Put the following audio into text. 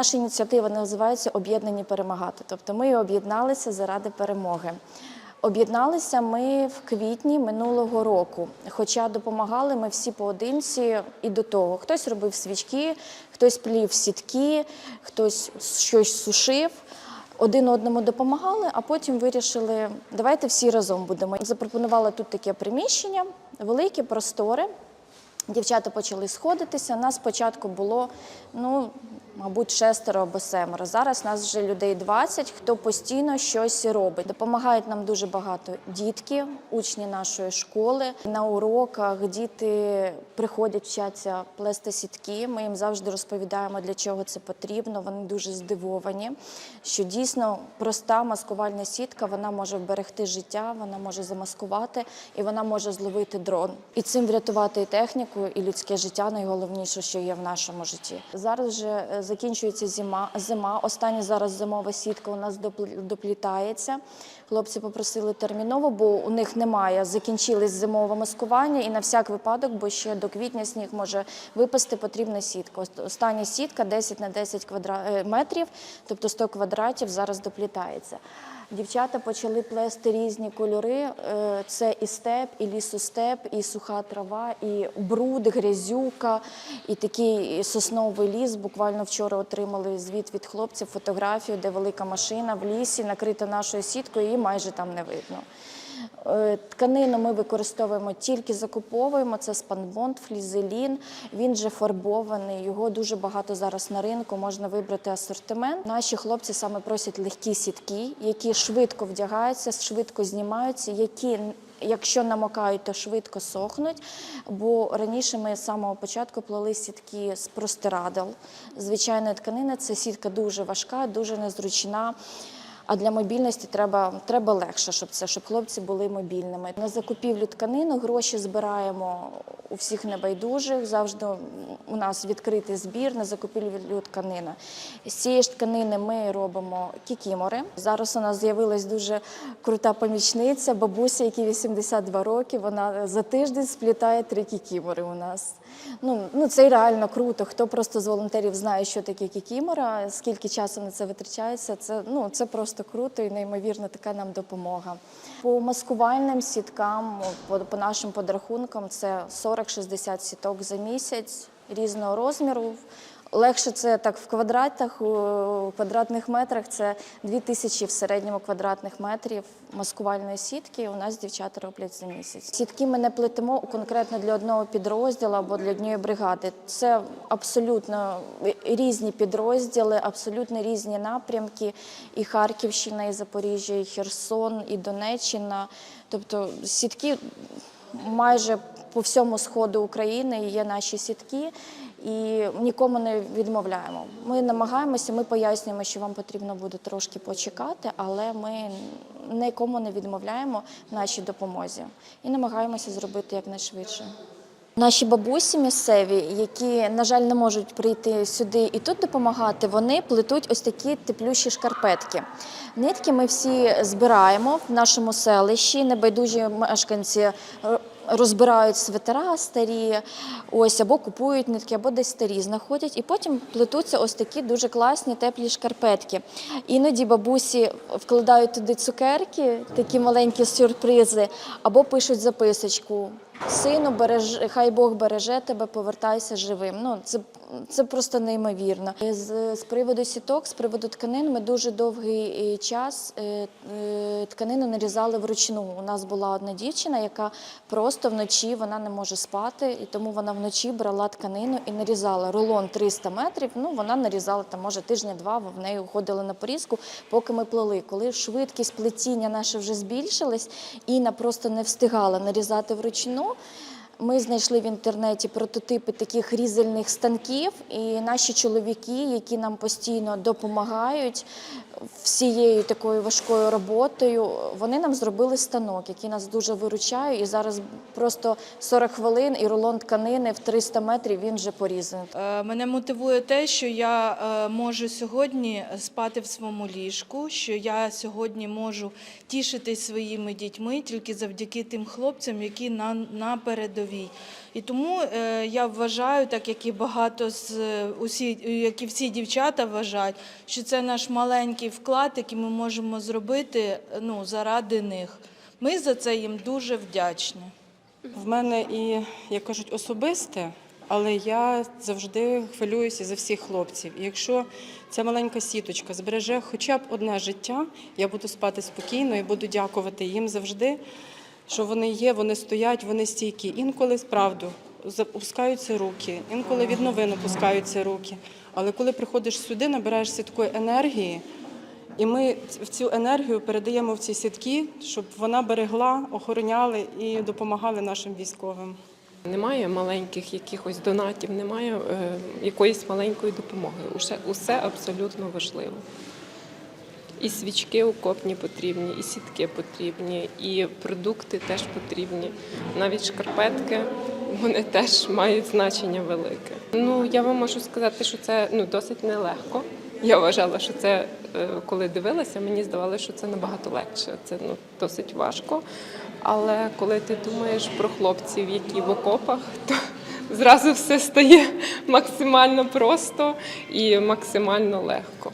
Наша ініціатива називається Об'єднані перемагати. Тобто ми об'єдналися заради перемоги. Об'єдналися ми в квітні минулого року. Хоча допомагали ми всі поодинці і до того. Хтось робив свічки, хтось плів сітки, хтось щось сушив. Один одному допомагали, а потім вирішили, давайте всі разом будемо. Запропонували тут таке приміщення, велике, просторе. Дівчата почали сходитися. Нас спочатку було, ну, мабуть, шестеро або семеро. Зараз нас вже людей 20, хто постійно щось робить. Допомагають нам дуже багато дітки, учні нашої школи. На уроках діти приходять, вчаться плести сітки. Ми їм завжди розповідаємо, для чого це потрібно. Вони дуже здивовані, що дійсно проста маскувальна сітка вона може вберегти життя, вона може замаскувати і вона може зловити дрон. І цим врятувати і техніку, і людське життя найголовніше, що є в нашому житті. Зараз вже е, закінчується зима. Зима. Остання зараз зимова сітка у нас допл- доплітається. Хлопці попросили терміново, бо у них немає. Закінчились зимове маскування, і на всяк випадок, бо ще до квітня сніг може випасти, потрібна сітка. Ос- Остання сітка 10 на 10 квадра... е, метрів, тобто 100 квадратів, зараз доплітається. Дівчата почали плести різні кольори. Е, Це і степ, і лісостеп, і суха трава, і бруд, грязюка, і такий сосновий ліс. Буквально вчора отримали звіт від хлопців фотографію, де велика машина в лісі накрита нашою сіткою, її майже там не видно. Е, Тканину ми використовуємо тільки закуповуємо. Це спанбонд, флізелін. Він же фарбований. Його дуже багато зараз на ринку. Можна вибрати асортимент. Наші хлопці саме просять легкі сітки, які швидко вдягаються, швидко знімаються, які Якщо намокають, то швидко сохнуть. Бо раніше ми з самого початку плели сітки з простирадл. Звичайної тканини це сітка дуже важка, дуже незручна. А для мобільності треба, треба легше, щоб це, щоб хлопці були мобільними. На закупівлю тканину гроші збираємо у всіх небайдужих. Завжди у нас відкритий збір на закупівлю тканини. З цієї ж тканини ми робимо кікімори. Зараз у нас з'явилась дуже крута помічниця, бабуся, якій 82 роки. Вона за тиждень сплітає три кікімори у нас. Ну, ну це реально круто. Хто просто з волонтерів знає, що таке кікімора, скільки часу на це витрачається, це, ну, це просто круто і неймовірна така нам допомога. По маскувальним сіткам, по, по нашим подрахункам, це 40-60 сіток за місяць різного розміру. Легше це так в квадратах, у квадратних метрах це 2000 в середньому квадратних метрів маскувальної сітки. У нас дівчата роблять за місяць. Сітки ми не плетемо конкретно для одного підрозділу або для однієї бригади. Це абсолютно різні підрозділи, абсолютно різні напрямки. І Харківщина, і Запоріжжя, і Херсон, і Донеччина. Тобто сітки майже по всьому сходу України є наші сітки, і нікому не відмовляємо. Ми намагаємося, ми пояснюємо, що вам потрібно буде трошки почекати, але ми нікому не відмовляємо нашій допомозі і намагаємося зробити якнайшвидше. Наші бабусі місцеві, які, на жаль, не можуть прийти сюди і тут допомагати, вони плетуть ось такі теплющі шкарпетки. Нитки ми всі збираємо в нашому селищі. Небайдужі мешканці розбирають свитера старі, ось або купують нитки, або десь старі знаходять, і потім плетуться ось такі дуже класні теплі шкарпетки. Іноді бабусі вкладають туди цукерки, такі маленькі сюрпризи, або пишуть записочку. Сину, береж, хай Бог береже тебе, повертайся живим. Ну це, це просто неймовірно. З, з приводу сіток, з приводу тканин, ми дуже довгий е, час е, е, тканину нарізали вручну. У нас була одна дівчина, яка просто вночі вона не може спати, і тому вона вночі брала тканину і нарізала рулон 300 метрів. Ну вона нарізала там, може тижня-два. В неї уходили на порізку, поки ми плели. Коли швидкість плетіння наша вже збільшилась, Інна просто не встигала нарізати вручну. を Ми знайшли в інтернеті прототипи таких різальних станків, і наші чоловіки, які нам постійно допомагають всією такою важкою роботою, вони нам зробили станок, який нас дуже виручає. І зараз просто 40 хвилин і рулон тканини в 300 метрів він вже порізаний. Е, Мене мотивує те, що я е, можу сьогодні спати в своєму ліжку, що я сьогодні можу тішитись своїми дітьми тільки завдяки тим хлопцям, які на, на передовій. Передовій. І тому е, я вважаю, так як і багато з е, усі, як і всі дівчата вважають, що це наш маленький вклад, який ми можемо зробити ну, заради них. Ми за це їм дуже вдячні. В мене і, як кажуть, особисте, але я завжди хвилююся за всіх хлопців. І якщо ця маленька сіточка збереже хоча б одне життя, я буду спати спокійно і буду дякувати їм завжди, що вони є, вони стоять, вони стійкі. Інколи справду запускаються руки, інколи від новин опускаються руки. Але коли приходиш сюди, набираєшся такої енергії. І ми в цю енергію передаємо в ці сітки, щоб вона берегла, охороняли і допомагали нашим військовим. Немає маленьких якихось донатів, немає е, якоїсь маленької допомоги. Усе, усе абсолютно важливо. І свічки окопні потрібні, і сітки потрібні, і продукти теж потрібні. Навіть шкарпетки вони теж мають значення велике. Ну я вам можу сказати, що це ну досить нелегко. Я вважала, що це е, коли дивилася, мені здавалося, що це набагато легше. Це ну досить важко. Але коли ти думаєш про хлопців, які в окопах, то зразу все стає максимально просто і максимально легко.